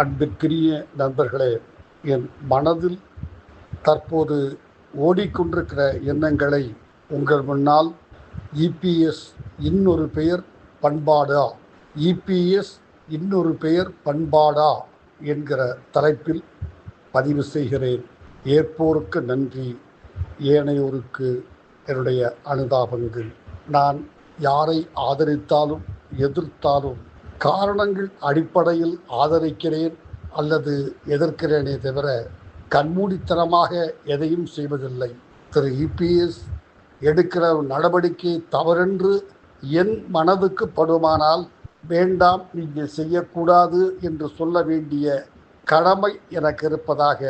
அன்புக்குரிய நண்பர்களே என் மனதில் தற்போது ஓடிக்கொண்டிருக்கிற எண்ணங்களை உங்கள் முன்னால் இபிஎஸ் இன்னொரு பெயர் பண்பாடா? இபிஎஸ் இன்னொரு பெயர் பண்பாடா? என்கிற தலைப்பில் பதிவு செய்கிறேன். ஏற்போருக்கு நன்றி. ஏனையோருக்கு என்னுடைய அனுதாபங்கள். நான் யாரை ஆதரித்தாலும் எதிர்த்தாலும் காரணங்கள் அடிப்படையில் ஆதரிக்கிறேன் அல்லது எதிர்க்கிறேனே தவிர கண்மூடித்தனமாக எதையும் செய்வதில்லை. திரு. இபிஎஸ் எடுக்கிற நடவடிக்கை தவறென்று என் மனதுக்கு படுமானால் வேண்டாம் நீங்கள் செய்யக்கூடாது என்று சொல்ல வேண்டிய கடமை எனக்கு இருப்பதாக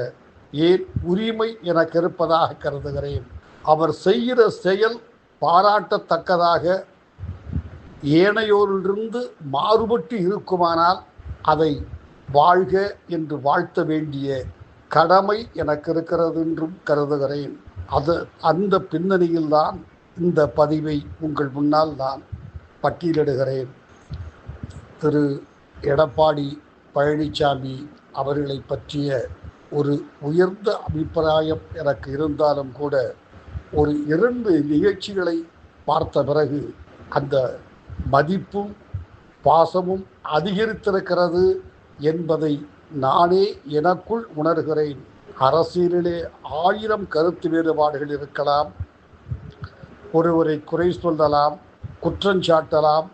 ஏன் உரிமை எனக்கு இருப்பதாக கருதுகிறேன். அவர் செய்கிற செயல் பாராட்டத்தக்கதாக ஏனையோரிலிருந்து மாறுபட்டு இருக்குமானால் அதை வாழ்க என்று வாழ்த்த வேண்டிய கடமை எனக்கு இருக்கிறது என்றும் கருதுகிறேன். அது அந்த பின்னணியில்தான் இந்த பதிவை உங்கள் முன்னால் நான் பட்டியலிடுகிறேன். திரு. எடப்பாடி பழனிசாமி அவர்களை பற்றிய ஒரு உயர்ந்த அபிப்பிராயம் எனக்கு இருந்தாலும் கூட ஒரு இரண்டு நிகழ்ச்சிகளை பார்த்த பிறகு அந்த மதிப்பும் பாசமும் அதிகரித்திருக்கிறது என்பதை நானே எனக்குள் உணர்கிறேன். அரசியலிலே ஆயிரம் கருத்து வேறுபாடுகள் இருக்கலாம். ஒருவரை குறை சொல்லலாம் குற்றஞ்சாட்டலாம்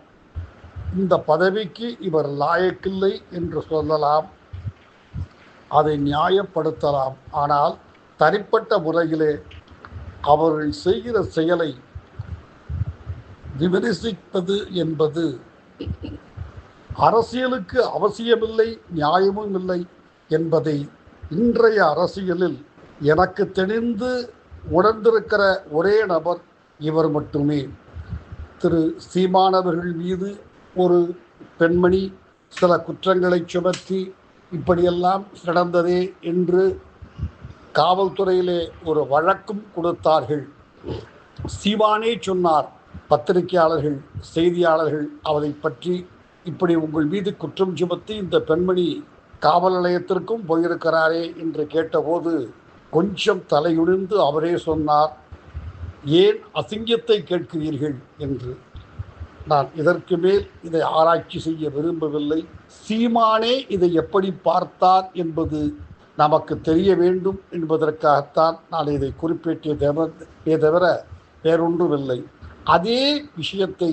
இந்த பதவிக்கு இவர் லாயக்கில்லை என்று சொல்லலாம். அதை நியாயப்படுத்தலாம். ஆனால் தனிப்பட்ட முறையிலே அவர்கள் செய்கிற செயலை விமர்சிப்பது என்பது. அரசியலுக்கு அவசியமில்லை நியாயமும் இல்லை என்பதை இன்றைய அரசியலில் எனக்கு தெரிந்து உணர்ந்திருக்கிற ஒரே நபர் இவர் மட்டுமே. திரு சீமானவர்கள் மீது ஒரு பெண்மணி சில குற்றங்களை சுமத்தி இப்படியெல்லாம் நடந்ததே என்று காவல்துறையிலே ஒரு வழக்கும் கொடுத்தார்கள். சீமானே சொன்னார் பத்திரிகையாளர்கள் செய்தியாளர்கள் அவரை பற்றி இப்படி உங்கள் மீது குற்றம் சுமத்தி இந்த பெண்மணி காவல் நிலையத்திற்கும் போயிருக்கிறாரே என்று கேட்டபோது கொஞ்சம் தலையுடிந்து அவரே சொன்னார் ஏன் அசிங்கத்தை கேட்கிறீர்கள்? என்று. நான் இதற்கு மேல் இதை ஆராய்ச்சி செய்ய விரும்பவில்லை. சீமானே இதை எப்படி பார்த்தார் என்பது நமக்கு தெரிய வேண்டும் என்பதற்காகத்தான் நான் இதை குறிப்பிட்டே தவிர வேறொன்றுமில்லை. அதே விஷயத்தை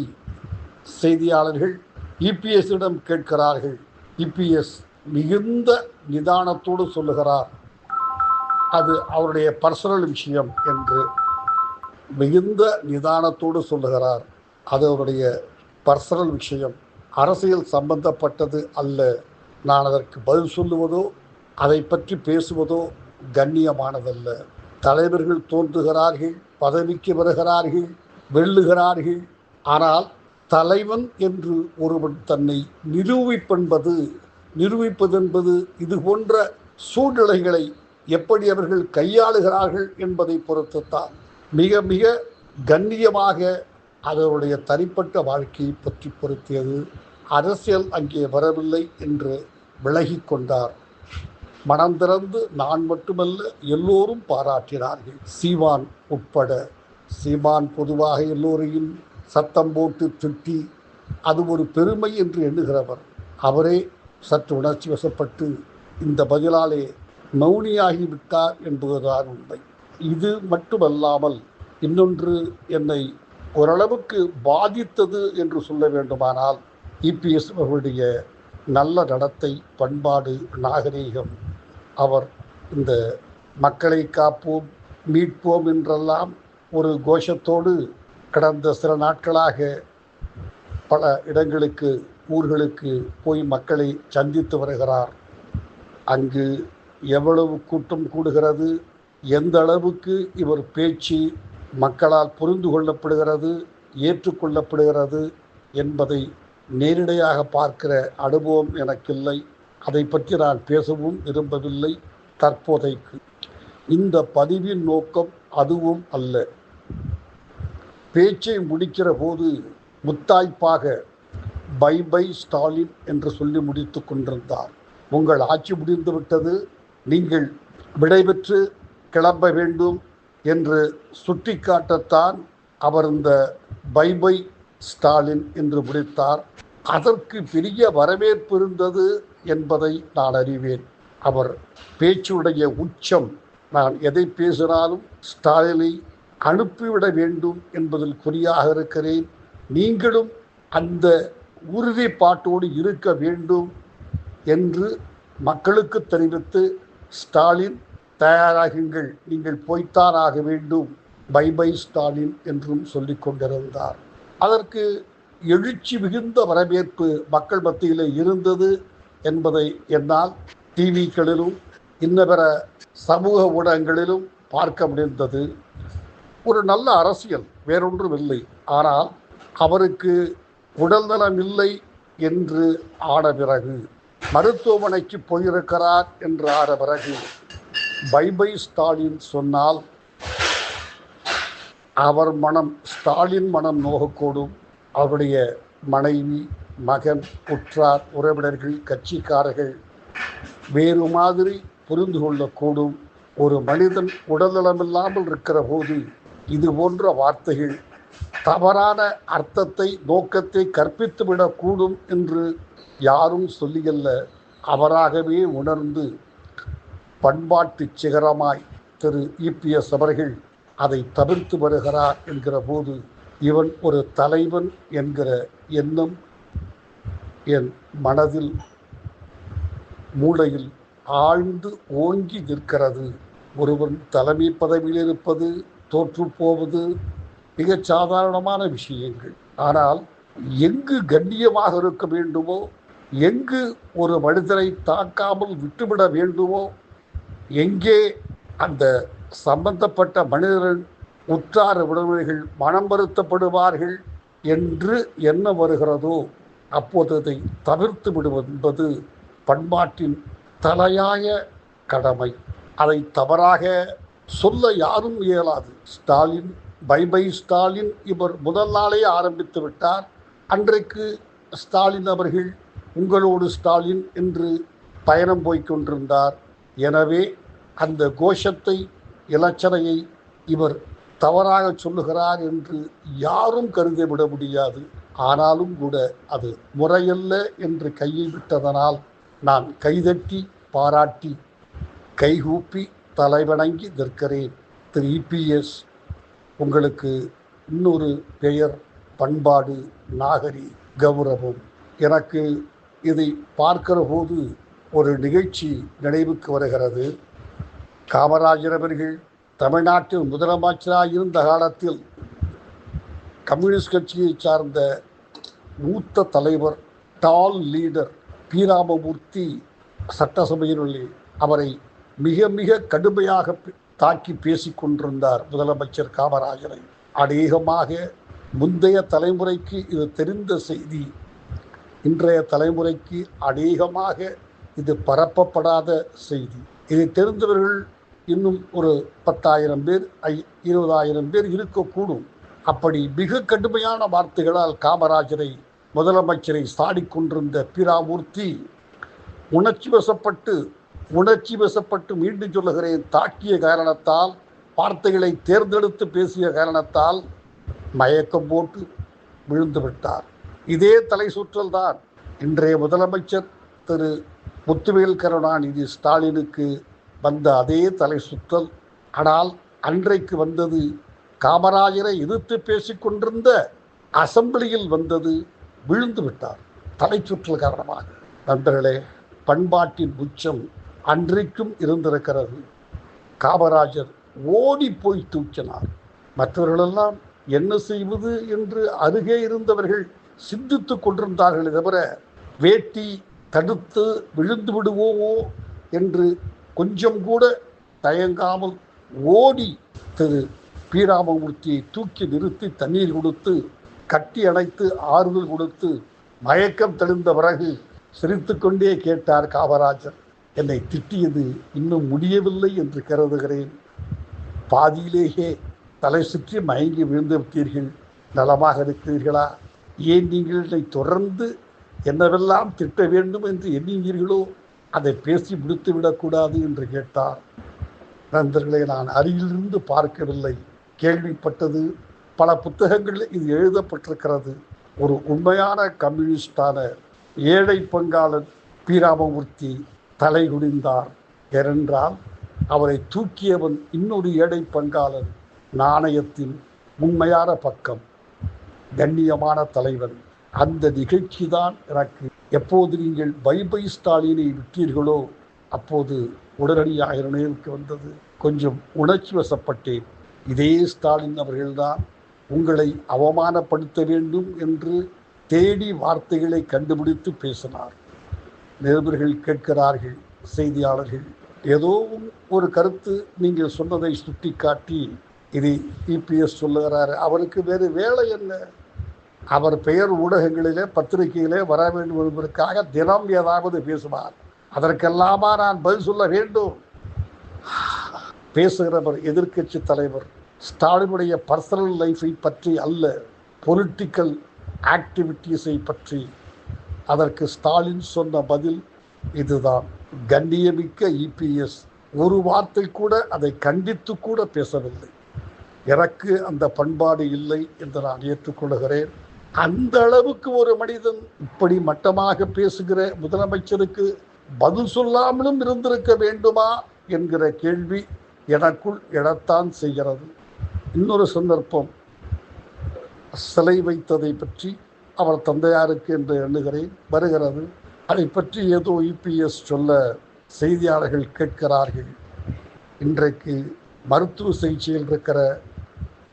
செய்தியாளர்கள் இபிஎஸ்ஸிடம் கேட்கிறார்கள். இபிஎஸ் மிகுந்த நிதானத்தோடு சொல்லுகிறார். அது அவருடைய பர்சனல் விஷயம் என்று மிகுந்த நிதானத்தோடு சொல்லுகிறார். அது அவருடைய பர்சனல் விஷயம். அரசியல் சம்பந்தப்பட்டது அல்ல. நான் அதற்கு பதில் சொல்லுவதோ அதை பற்றி பேசுவதோ கண்ணியமானதல்ல. தலைவர்கள் தோன்றுகிறார்கள் பதவிக்கு வருகிறார்கள் வெல்லுகிறார்கள். ஆனால் தலைவன் என்று ஒருவன் தன்னை நிரூபிப்பென்பது நிரூபிப்பதென்பது இது போன்ற சூழ்நிலைகளை எப்படி அவர்கள் கையாளுகிறார்கள் என்பதை பொறுத்துத்தான் மிக மிக கண்ணியமாக அதனுடைய தனிப்பட்ட வாழ்க்கையை பற்றி பொருத்தியது அரசியல் அங்கே வரவில்லை என்று விலகி கொண்டார். மனம் திறந்து நான் மட்டுமல்ல எல்லோரும் பாராட்டினார்கள். சீவான் உட்பட சீமான் பொதுவாக எல்லோரையும் சத்தம் போட்டு திட்டி அது ஒரு பெருமை என்று எண்ணுகிறவர். அவரே சற்று உணர்ச்சி வசப்பட்டு இந்த பதிலாலே மௌனியாகிவிட்டார் என்பதுதான் உண்மை. இது மட்டுமல்லாமல் இன்னொன்று என்னை ஓரளவுக்கு பாதித்தது என்று சொல்ல வேண்டுமானால் இபிஎஸ் அவர்களுடைய நல்ல நடத்தை பண்பாடு நாகரீகம் அவர் இந்த மக்களை காப்போம் மீட்போம் என்றெல்லாம் ஒரு கோஷத்தோடு கடந்த சில நாட்களாக பல இடங்களுக்கு ஊர்களுக்கு போய் மக்களை சந்தித்து வருகிறார். அங்கு எவ்வளவு கூட்டம் கூடுகிறது எந்த அளவுக்கு இவர் பேச்சு மக்களால் புரிந்து கொள்ளப்படுகிறது ஏற்றுக்கொள்ளப்படுகிறது என்பதை நேரிடையாக பார்க்கிற அனுபவம் எனக்கில்லை. அதை பற்றி நான் பேசவும் விரும்பவில்லை தற்போதைக்கு. இந்த பதிவின் நோக்கம் அதுவும் அல்ல. பேச்சை முடிக்கிற போது முத்தாய்ப்பாக பை பை ஸ்டாலின் என்று சொல்லி முடித்து கொண்டிருந்தார். உங்கள் ஆட்சி முடிந்து விட்டது நீங்கள் விடைபெற்று கிளம்ப வேண்டும் என்று சுட்டிக்காட்டத்தான் அவர் இந்த பை பை ஸ்டாலின் என்று முடித்தார். அதற்கு பெரிய வரவேற்பு இருந்தது என்பதை நான் அறிவேன். அவர் பேச்சுடைய உச்சம் நான் எதை பேசினாலும் ஸ்டாலினை அனுப்பிவிட வேண்டும் என்பதில் குறியாக இருக்கிறேன். நீங்களும் அந்த உறுதிப்பாட்டோடு இருக்க வேண்டும் என்று மக்களுக்கு தெரிவித்து ஸ்டாலின் தயாராகுங்கள். நீங்கள் போய்த்தான் ஆக வேண்டும். பை பை ஸ்டாலின் என்றும் சொல்லிக் கொண்டிருந்தார். அதற்கு எழுச்சி மிகுந்த வரவேற்பு மக்கள் மத்தியில் இருந்தது என்பதை என்னால் டிவிக்களிலும் இன்னபிற சமூக ஊடகங்களிலும் பார்க்க முடிந்தது. ஒரு நல்ல அரசியல் வேறொன்றும் இல்லை ஆனால் அவருக்கு உடல்நலம் இல்லை என்று ஆன பிறகு மருத்துவமனைக்கு போயிருக்கிறார் என்று ஆன பிறகு பை பை ஸ்டாலின் சொன்னால் அவர் மனம் ஸ்டாலின் மனம் நோகக்கூடும். அவருடைய மனைவி மகன் உற்றார் உறவினர்கள் கட்சிக்காரர்கள் வேறு மாதிரி புரிந்து கொள்ளக்கூடும். ஒரு மனிதன் உடல்நலமில்லாமல் இருக்கிற போது இது போன்ற வார்த்தைகள் தவறான அர்த்தத்தை நோக்கத்தை கற்பித்துவிடக்கூடும் என்று யாரும் சொல்லியல்ல. அவராகவே உணர்ந்து பண்பாட்டு சிகரமாய் திரு. இபிஎஸ் அவர்கள் அதை தவிர்த்து வருகிறார் என்கிற போது இவன் ஒரு தலைவன் என்கிற எண்ணம் என் மனதில் மூளையில் ஆழ்ந்து ஓங்கி நிற்கிறது. ஒருவன் தலைமை பதவியில் இருப்பது தோற்று போவது மிக சாதாரணமான விஷயங்கள். ஆனால் எங்கு கண்ணியமாக இருக்க வேண்டுமோ எங்கு ஒரு மனிதரை தாக்காமல் விட்டுவிட வேண்டுமோ எங்கே அந்த சம்பந்தப்பட்ட மனிதர்கள் உற்றார உறவினர்கள் மனம் வருத்தப்படுவார்கள் என்று என்ன வருகிறதோ அப்போது அதை தவிர்த்து விடுவது என்பது பண்பாட்டின் தலையாய கடமை. அதை தவறாக சொல்ல யாரும் இயலாது. ஸ்டாலின் பை பை ஸ்டாலின் இவர் முதல் நாளே ஆரம்பித்து விட்டார். அன்றைக்கு ஸ்டாலின் அவர்கள் உங்களோடு ஸ்டாலின் என்று பயணம் போய்கொண்டிருந்தார் எனவே அந்த கோஷத்தை இலச்சனையை இவர் தவறாக சொல்லுகிறார் என்று யாரும் கருதிவிட முடியாது. ஆனாலும் கூட அது முறையல்ல என்று கையை விட்டதனால் நான் கைதட்டி பாராட்டி கைகூப்பி தலைவணங்கி நிற்கிறேன். திரு. இபிஎஸ் உங்களுக்கு இன்னொரு பெயர் பண்பாடு நாகரி கௌரவம். எனக்கு இதை பார்க்கிற போது ஒரு நிகழ்ச்சி நினைவுக்கு வருகிறது. காமராஜர் அவர்கள் தமிழ்நாட்டில் முதலமைச்சராக இருந்த காலத்தில் கம்யூனிஸ்ட் கட்சியை சார்ந்த மூத்த தலைவர் டால் லீடர் பீராமமூர்த்தி சட்டசபையினுள்ளே அவரை மிக மிக கடுமையாக தாக்கி பேசிக் கொண்டிருந்தார் முதலமைச்சர் காமராஜரை. அநேகமாக முந்தைய தலைமுறைக்கு இது தெரிந்த செய்தி. இன்றைய தலைமுறைக்கு அநேகமாக இது பரப்பப்படாத செய்தி. இதை தெரிந்தவர்கள் இன்னும் ஒரு பத்தாயிரம் பேர் ஐ இருபதாயிரம் பேர் இருக்கக்கூடும். அப்படி மிக கடுமையான வார்த்தைகளால் காமராஜரை முதலமைச்சரை சாடிக்கொண்டிருந்த பிராமூர்த்தி உணர்ச்சி வசப்பட்டு உணர்ச்சி வசப்பட்டு மீண்டும் சொல்லுகிறேன். தாக்கிய காரணத்தால் வார்த்தைகளை தேர்ந்தெடுத்து பேசிய காரணத்தால் மயக்கம் போட்டு விழுந்து விட்டார். இதே தலை சுற்றல் தான் இன்றைய முதலமைச்சர் திரு. முத்துவேல் கருணாநிதி ஸ்டாலினுக்கு வந்த அதே தலை சுற்றல். ஆனால் அன்றைக்கு வந்தது காமராஜரை எதிர்த்து பேசிக்கொண்டிருந்த அசம்பிளியில் வந்தது விழுந்து விட்டார். தலை சுற்றல் காரணமாக. நண்பர்களே பண்பாட்டின் உச்சம் அன்றைக்கும் இருந்திருக்கிறது. காமராஜர் ஓடி போய் தூக்கினார். மற்றவர்களெல்லாம் என்ன செய்வது என்று அருகே இருந்தவர்கள் சிந்தித்து கொண்டிருந்தார்களே தவிர வேட்டி தடுத்து விழுந்து விடுவோமோ என்று கொஞ்சம் கூட தயங்காமல் ஓடி திரு. பீராமமூர்த்தியை தூக்கி நிறுத்தி தண்ணீர் கொடுத்து கட்டி அணைத்து ஆறுதல் கொடுத்து மயக்கம் தெளிந்த பிறகு சிரித்துக்கொண்டே கேட்டார் காமராஜர். என்னை திட்டியது இன்னும் முடியவில்லை என்று கருதுகிறேன். பாதியிலேயே தலை சுற்றி மயங்கி விழுந்து விட்டீர்கள். நலமாக இருக்கிறீர்களா? ஏன் நீங்கள் என்னை தொடர்ந்து என்னவெல்லாம் திட்ட வேண்டும் என்று எண்ணினீர்களோ அதை பேசி முடித்து விடக்கூடாது என்று கேட்டார். நண்பர்களை நான் அருகிலிருந்து பார்க்கவில்லை. கேள்விப்பட்டது பல புத்தகங்களில் இது எழுதப்பட்டிருக்கிறது. ஒரு உண்மையான கம்யூனிஸ்டான ஏழை பங்காளன் பீராமமூர்த்தி தலை குனிந்தார். ஏனென்றால் அவரை தூக்கியவன் இன்னொரு ஏழை பங்காளன் நாணயத்தின் உண்மையான பக்கம். கண்ணியமான தலைவன். அந்த நிகழ்ச்சி தான் எனக்கு எப்போது நீங்கள் பை பை ஸ்டாலினை விட்டீர்களோ அப்போது உடனடியாக நினைவுக்கு வந்தது. கொஞ்சம் உணர்ச்சி வசப்பட்டேன். இதே ஸ்டாலின் அவர்கள்தான் உங்களை அவமானப்படுத்த வேண்டும் என்று தேடி வார்த்தைகளை கண்டுபிடித்து பேசினார். நிருபர்கள் கேட்கிறார்கள் செய்தியாளர்கள். ஏதோ ஒரு கருத்து நீங்கள் சொன்னதை சுட்டிக்காட்டி இது இபிஎஸ் சொல்லுகிறார். அவருக்கு வேறு வேலை என்ன? அவர் பெயர் ஊடகங்களிலே பத்திரிகையிலே வர வேண்டும் என்பதற்காக தினம் ஏதாவது பேசுவார். அதற்கெல்லாமா நான் பதில் சொல்ல வேண்டும்? பேசுகிறவர் எதிர்க்கட்சி தலைவர் ஸ்டாலினுடைய பர்சனல் லைஃபை பற்றி அல்ல பொலிட்டிக்கல் ஆக்டிவிட்டீஸை பற்றி அதற்கு ஸ்டாலின் சொன்ன பதில் இதுதான். கண்ணியமிக்க இபிஎஸ் ஒரு வார்த்தை கூட அதை கண்டித்து கூட பேசவில்லை. எனக்கு அந்த பண்பாடு இல்லை என்று நான் ஏற்றுக்கொள்கிறேன் அந்த அளவுக்கு ஒரு மனிதன் இப்படி மட்டமாக பேசுகிற முதலமைச்சருக்கு பதில் சொல்லாமலும் இருந்திருக்க வேண்டுமா என்கிற கேள்வி எனக்குள் எழத்தான் செய்கிறது. இன்னொரு சந்தர்ப்பம் சிலை வைத்ததை பற்றி அவர் தந்தையாருக்கு என்று எண்ணுகிறேன். வருகிறது. அதை பற்றி ஏதோ இபிஎஸ் சொல்ல செய்தியாளர்கள் கேட்கிறார்கள். இன்றைக்கு மருத்துவ சிகிச்சையில் இருக்கிற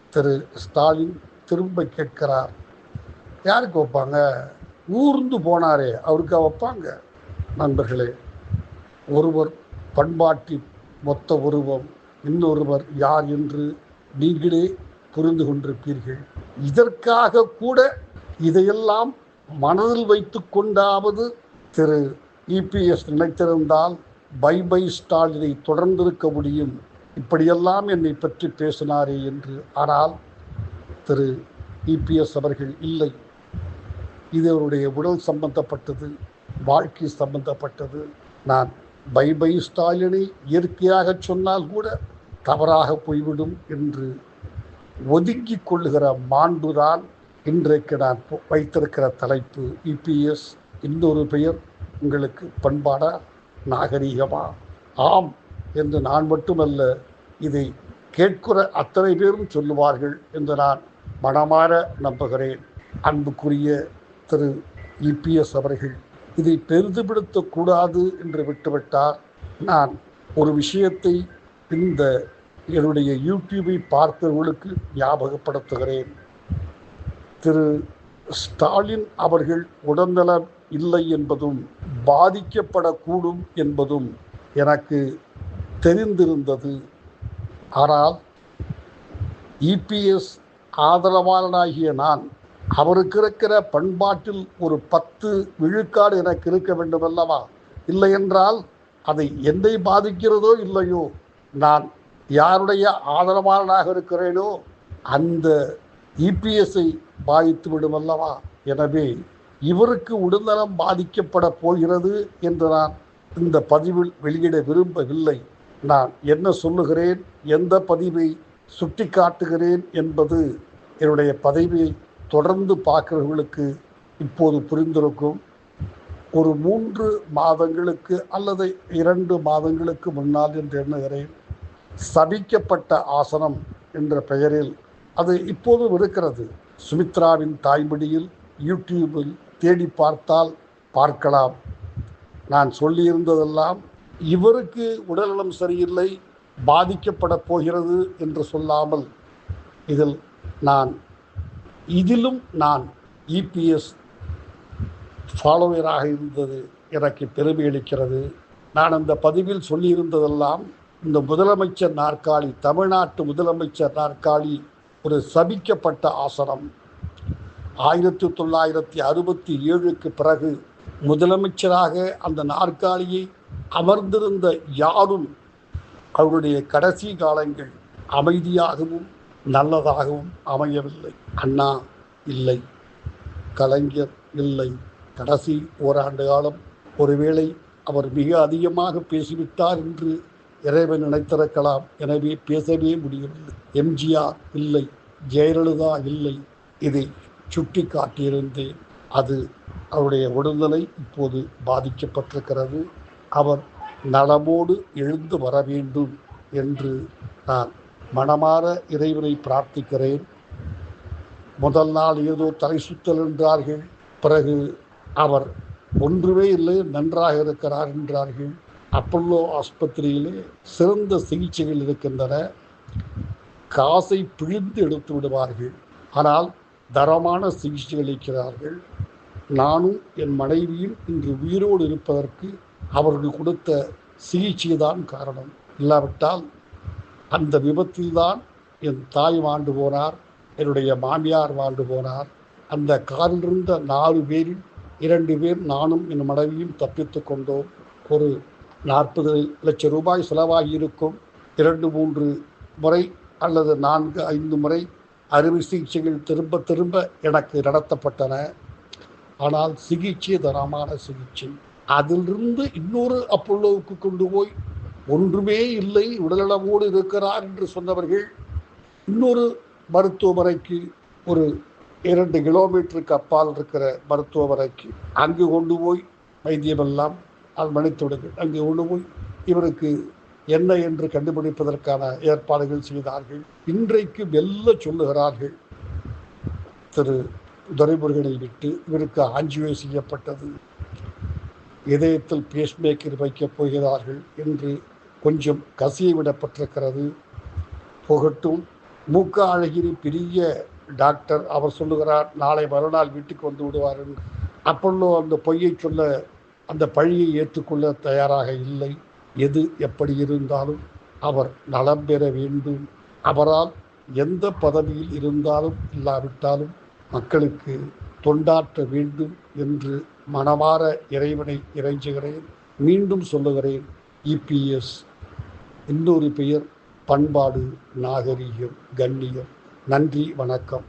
திரு ஸ்டாலின் திரும்ப கேட்கிறார். யாருக்கு வைப்பாங்க? ஊர்ந்து போனாரே அவருக்கு வைப்பாங்க? நண்பர்களே ஒருவர் பண்பாட்டி மொத்த உருவம் இன்னொருவர் யார் என்று நீங்களே புரிந்து கொண்டிருப்பீர்கள். இதற்காக கூட இதையெல்லாம் மனதில் வைத்து கொண்டாவது திரு இபிஎஸ் நினைத்திருந்தால் பை பை ஸ்டாலினை தொடர்ந்திருக்க முடியும். இப்படியெல்லாம் என்னை பற்றி பேசினாரே என்று. ஆனால் திரு இபிஎஸ் அவர்கள் இல்லை. இது அவருடைய உடல் சம்பந்தப்பட்டது வாழ்க்கை சம்பந்தப்பட்டது. நான் பை பை ஸ்டாலினை இயற்கையாக சொன்னால் கூட தவறாக போய்விடும் என்று ஒதுங்கிக் கொள்ளுகிற மாண்புதான் இன்றைக்கு நான் வைத்திருக்கிற தலைப்பு இபிஎஸ் இன்னொரு பெயர். உங்களுக்கு பண்பாடா? நாகரீகமா? ஆம் என்று நான் மட்டுமல்ல இதை கேட்கிற அத்தனை பேரும் சொல்லுவார்கள் என்று நான் மனமாற நம்புகிறேன். அன்புக்குரிய திரு இபிஎஸ் அவர்கள் இதை பெரிதுபடுத்தக்கூடாது என்று விட்டுவிட்டார். நான் ஒரு விஷயத்தை இந்த என்னுடைய யூடியூபை பார்த்தவர்களுக்கு ஞாபகப்படுத்துகிறேன். திரு ஸ்டாலின் அவர்கள் உடல்நலம் இல்லை என்பதும் பாதிக்கப்படக்கூடும் என்பதும் எனக்கு தெரிந்திருந்தது. ஆனால் இபிஎஸ் ஆதரவாளனாகிய நான் அவருக்கு இருக்கிற பண்பாட்டில் ஒரு பத்து விழுக்காடு எனக்கு இருக்க வேண்டும் அல்லவா இல்லை என்றால் அதை என்னை பாதிக்கிறதோ இல்லையோ நான் யாருடைய ஆதரவாளனாக இருக்கிறேனோ அந்த இபிஎஸ்ஐ பாதித்து விடும் அல்லவா எனவே இவருக்கு உடல்நலம் பாதிக்கப்பட போகிறது என்று நான் இந்த பதிவில் வெளியிட விரும்பவில்லை. நான் என்ன சொல்லுகிறேன்? எந்த பதிவை சுட்டி காட்டுகிறேன் என்பது என்னுடைய பதவியை தொடர்ந்து பார்க்கிறவர்களுக்கு இப்போது புரிந்திருக்கும். ஒரு மூன்று மாதங்களுக்கு அல்லது இரண்டு மாதங்களுக்கு முன்னால் என்று எண்ணுகிறேன். சபிக்கப்பட்ட ஆசனம் என்ற பெயரில் அது இப்போதும் இருக்கிறது. சுமித்ராவின் தாய்மொழியில் யூடியூபில் தேடி பார்த்தால் பார்க்கலாம். நான் சொல்லியிருந்ததெல்லாம் இவருக்கு உடல்நலம் சரியில்லை பாதிக்கப்பட போகிறது என்று சொல்லாமல் இதில் நான் இதிலும் நான் இபிஎஸ் ஃபாலோவராக இருந்தது எனக்கு பெருமை அளிக்கிறது. நான் அந்த பதிவில் சொல்லியிருந்ததெல்லாம் இந்த முதலமைச்சர் நாற்காலி தமிழ்நாட்டு முதலமைச்சர் நாற்காலி ஒரு சபிக்கப்பட்ட ஆசனம். ஆயிரத்தி தொள்ளாயிரத்தி அறுபத்தி ஏழுக்கு பிறகு முதலமைச்சராக அந்த நாற்காலியை அமர்ந்திருந்த யாரும் அவருடைய கடைசி காலங்கள் அமைதியாகவும் நல்லதாகவும் அமையவில்லை. அண்ணா இல்லை. கலைஞர் இல்லை. கடைசி ஓராண்டு காலம் ஒருவேளை அவர் மிக அதிகமாக பேசிவிட்டார் என்று இறைவன் நினைத்திருக்கலாம். எனவே பேசவே முடியவில்லை. எம்ஜிஆர் இல்லை. ஜெயலலிதா இல்லை. இதை சுட்டி காட்டியிருந்தேன் அது அவருடைய உடல்நிலை இப்போது பாதிக்கப்பட்டிருக்கிறது. அவர் நலமோடு எழுந்து வர வேண்டும் என்று நான் மனமாற இறைவனை பிரார்த்திக்கிறேன். முதல் நாள் ஏதோ தலை சுத்தல் என்றார்கள். பிறகு அவர் ஒன்றுமே இல்லை நன்றாக இருக்கிறார் என்றார்கள். அப்பல்லோ ஆஸ்பத்திரியிலே சிறந்த சிகிச்சைகள் இருக்கின்றன. காசை பிழிந்து எடுத்து விடுவார்கள். ஆனால் தரமான சிகிச்சை அளிக்கிறார்கள் நானும் என் மனைவியும் இன்று உயிரோடு இருப்பதற்கு அவர்கள் கொடுத்த சிகிச்சை தான் காரணம். இல்லாவிட்டால் அந்த விபத்தில்தான் என் தாய் வாழ்ந்து போனார் என்னுடைய மாமியார் வாழ்ந்து போனார். அந்த காரில் இருந்த நாலு பேரில் இரண்டு பேர் நானும் என் மனைவியும் தப்பித்து கொண்டோம். ஒரு நாற்பது லட்சம் ரூபாய் செலவாகி இருக்கும் இரண்டு மூன்று முறை அல்லது நான்கு ஐந்து முறை அறுவை சிகிச்சைகள் திரும்ப திரும்ப எனக்கு நடத்தப்பட்டன. ஆனால் சிகிச்சை தரமான சிகிச்சை. அதிலிருந்து இன்னொரு அப்பல்லோவுக்கு கொண்டு போய் ஒன்றுமே இல்லை உடல்நலமோடு இருக்கிறார் என்று சொன்னவர்கள் இன்னொரு மருத்துவமனைக்கு ஒரு இரண்டு கிலோமீட்டருக்கு அப்பால் இருக்கிற மருத்துவமனைக்கு அங்கு கொண்டு போய் வைத்தியமெல்லாம் அது மன்னித்துவிடுங்கள் அங்கே கொண்டு போய் இவருக்கு என்ன என்று கண்டுபிடிப்பதற்கான ஏற்பாடுகள் செய்தார்கள். இன்றைக்கு வெல்ல சொல்லுகிறார்கள். திரு துரைமுருகனை விட்டு இவருக்கு ஆஞ்சியோ செய்யப்பட்டது. இதயத்தில் பேஸ்மேக்கர் வைக்கப் போகிறார்கள் என்று கொஞ்சம் கசிய விடப்பட்டிருக்கிறது மூக்க அழகிரி பெரிய டாக்டர் அவர் சொல்லுகிறார் நாளை மறுநாள் வீட்டுக்கு வந்து விடுவார் அப்பல்லோ அந்த பொய்யை சொல்ல அந்த பழியை ஏற்றுக்கொள்ள தயாராக இல்லை. எது எப்படி இருந்தாலும் அவர் நலம் பெற வேண்டும். அவரால் எந்த பதவியில் இருந்தாலும் இல்லாவிட்டாலும் மக்களுக்கு தொண்டாற்ற வேண்டும் என்று மனமாற இறைவனை இறைஞ்சுகிறேன். மீண்டும் சொல்லுகிறேன் இபிஎஸ் இன்னொரு பெயர் பண்பாடு நாகரீகம் கண்ணியம். நன்றி வணக்கம்.